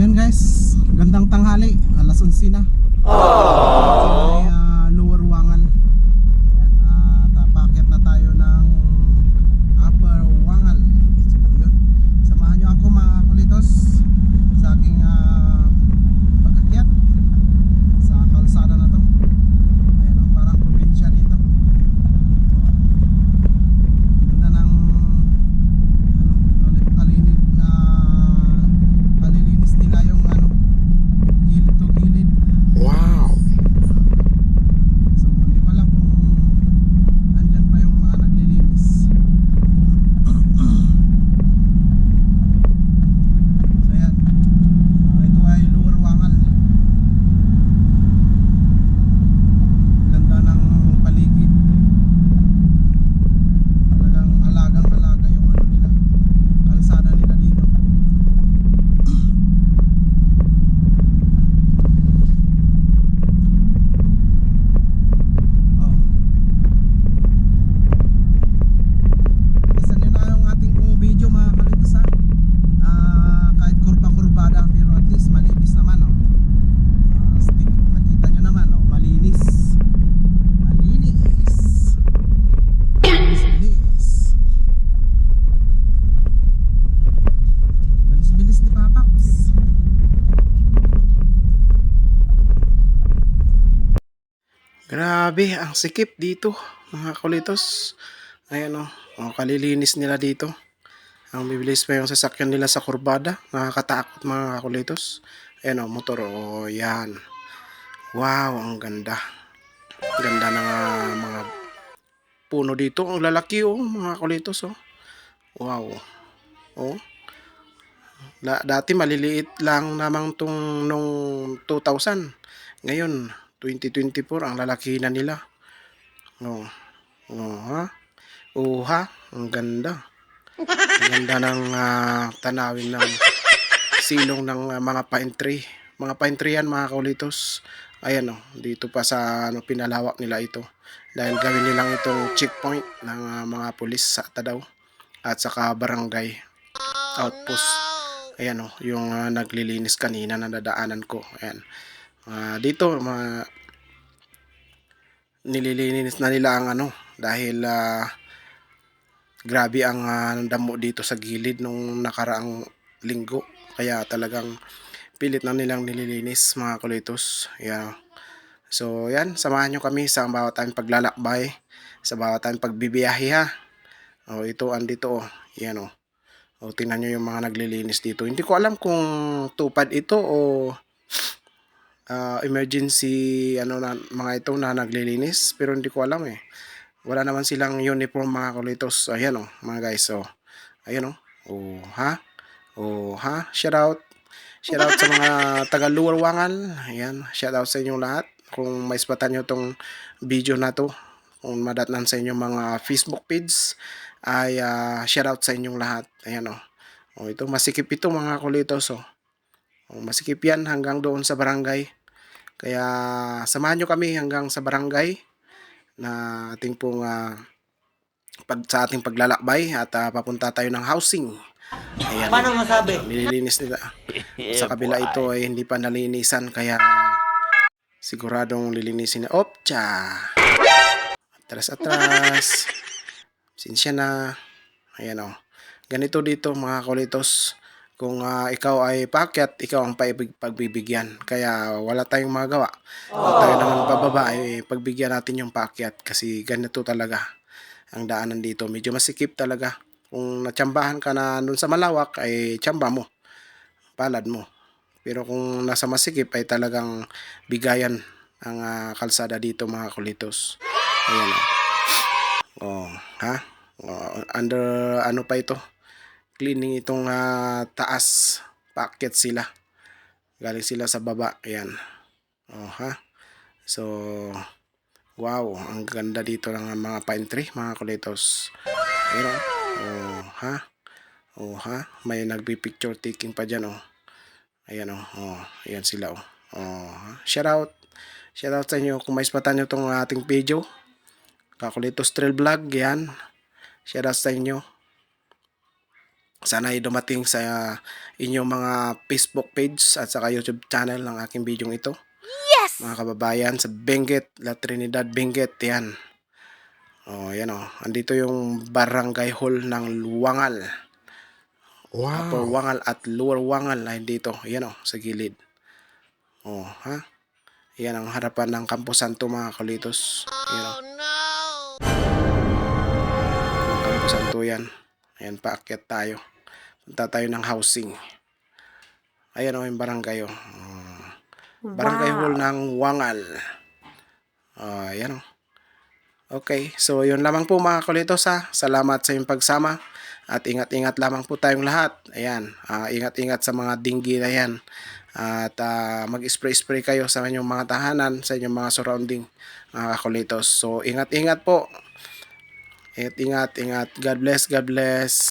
Ayan guys, gandang tanghali. Alas 11 na. Aww. Grabe, ang sikip dito, mga kulitos. Ayan o, oh, kalilinis nila dito. Ang bibilis pa yung sasakyan nila sa kurbada. Nakakatakot mga kulitos. Ayan o, motor o, yan. Wow, ang ganda. Ganda ng ah, mga puno dito. Ang lalaki oh, mga kulitos oh. Wow. Oh. La, dati maliliit lang namang tung nung 2000. Ngayon, 2024 ang lalaki na nila. Oh. Oh, ha? Oh? Ang ganda. Ang ganda ng ah, tanawin ng silong ng ah, mga tree. Mga tree yan, mga kaulitos. Ayan oh, dito pa sa ano, pinalawak nila ito. Dahil gawin nilang itong checkpoint ng ah, mga pulis sa Tadaw at saka barangay outpost. Ayan oh, yung ah, naglilinis kanina na dadaanan ko. Ayan. Ah, dito mga nililinis na nila ang ano dahil ah, grabe ang ah, damo dito sa gilid nung nakaraang linggo. Kaya talagang pilit na nilang nililinis mga kulitos. Yeah. So yan, samahan nyo kami sa bawat tayong paglalakbay, sa bawat tayong pagbibiyahe ha. Oh, ito andito oh. Yan oh. O, tingnan nyo yung mga naglilinis dito. Hindi ko alam kung tupad ito o ah, emergency ano na mga ito na naglilinis pero hindi ko alam eh. Wala naman silang uniform mga kulitos. Ayan oh, mga guys. So, ayan oh. Oh, ha? Oh, ha? Shout out. Shout out sa mga taga Luar Wangal. Ayan, shout out sa inyong lahat. Kung may spatan nyo tong video na to, kung madatnan sa inyong mga Facebook page, ay ah, shout out sa inyong lahat. Ayan oh. Oh, ito masikip ito mga kulitos oh. oh masikip yan hanggang doon sa barangay. Kaya samahan nyo kami hanggang sa barangay na ating pong ah, pag, sa ating paglalakbay at ah, papunta tayo ng housing. Ayan. Paano masabi? Nililinis nila. Sa kabila ito ay hindi pa nalinisan kaya siguradong lilinisin na. Opcha! Atras atras. Sinsya na. Ayan o. Ganito dito mga kulitos. Kung ah, ikaw ay pakyat, ikaw ang pagbibigyan. Kaya wala tayong magawa. Kung tayo naman pababa, ay pagbigyan natin yung pakyat. Kasi ganito talaga ang daanan dito. Medyo masikip talaga. Kung natsambahan ka na dun sa malawak, ay tsamba mo. Palad mo. Pero kung nasa masikip, ay talagang bigayan ang ah, kalsada dito mga kulitos. Ayan o. Oh, ha? Oh, under ano pa ito? Cleaning itong ah, taas. Packet sila. Galing sila sa baba. Ayan. Oh, ha? So, wow. Ang ganda dito ng mga pine mga kulitos. Ayan. Oh, ha? Oh, ha? May nagbi-picture taking pa dyan, oh. Ayan, oh. Oh, ayan sila, oh. Oh, shout out. Shout out sa inyo kung may spatan nyo itong ating video. Kakulitos Trail Vlog, yan. Shout out sa inyo. Sana ay dumating sa inyong mga Facebook page at saka YouTube channel ng aking video ito. Yes! Mga kababayan sa Benguet, La Trinidad Benguet, yan. Oh, yan oh. Andito yung barangay hall ng Luwangal. Upper Wangal at Lower Wangal ay dito. Yan oh, sa gilid. Oh, ha? Yan ang harapan ng Campo Santo mga kulitos. Yan oh. Campo Santo yan. Ayan, paakyat tayo. Punta tayo ng housing. Ayan o, yung barangay o. Barangay hall ng Wangal. Ah, ayan o. Okay, so yun lamang po mga kulitos ha. Salamat sa iyong pagsama. At ingat-ingat lamang po tayong lahat. Ayan, ah, ingat-ingat sa mga dinggi na yan. At ah, mag-spray-spray kayo sa inyong mga tahanan, sa inyong mga surrounding mga kulitos. So ingat-ingat po. Ingat, ingat, ingat. God bless, God bless.